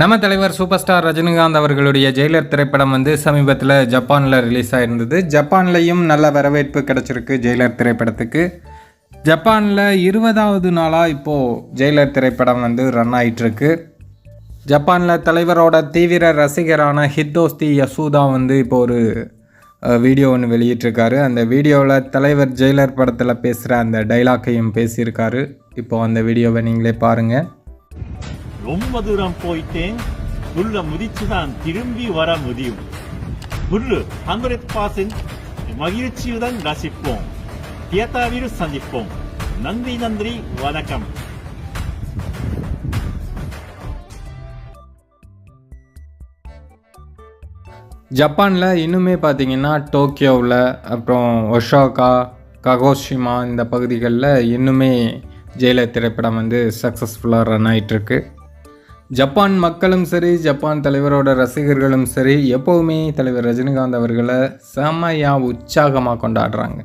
நம்ம தலைவர் super star Rajinikanth அவர்களுடைய ஜெயிலர் திரைப்படம் வந்து சமீபத்தில் ஜப்பானில் ரிலீஸ் ஆயிருந்தது. ஜப்பான்லேயும் நல்ல வரவேற்பு கிடச்சிருக்கு ஜெயிலர் திரைப்படத்துக்கு. ஜப்பானில் இருபதாவது நாளாக இப்போது ஜெயிலர் திரைப்படம் வந்து ரன் ஆயிட்டிருக்கு. ஜப்பானில் தலைவரோட தீவிர ரசிகரான ஹித்தோஸ்தி யசூதா வந்து இப்போ ஒரு வீடியோ ஒன்று வெளியிட்டிருக்காரு. அந்த வீடியோவில் தலைவர் ஜெயிலர் படத்தில் பேசுகிற அந்த டைலாக்கையும் பேசியிருக்காரு. இப்போது அந்த வீடியோவை நீங்களே பாருங்கள் ரொம்ப தூரம் போயிட்டேன். உள்ள முதிச்சு தான் திரும்பி வர முடியும். முள்ளு ஹண்ட்ரட் பர்சன்ட் மகிழ்ச்சியுடன் ரசிப்போம். தியேட்டரில் சந்திப்போம். நன்றி நன்றி வணக்கம். ஜப்பானில் இன்னுமே பார்த்தீங்கன்னா டோக்கியோவில் அப்புறம் ஒஷாகா ககோஷிமா இந்த பகுதிகளில் இன்னுமே ஜெயிலர் திரைப்படம் வந்து சக்ஸஸ்ஃபுல்லாக ரன் ஆயிட்டிருக்கு. ஜப்பான் மக்களும் சரி ஜப்பான் தலைவரோட ரசிகர்களும் சரி எப்போவுமே தலைவர் ரஜினிகாந்த் அவர்களை செமையாக உற்சாகமாக கொண்டாடுறாங்க.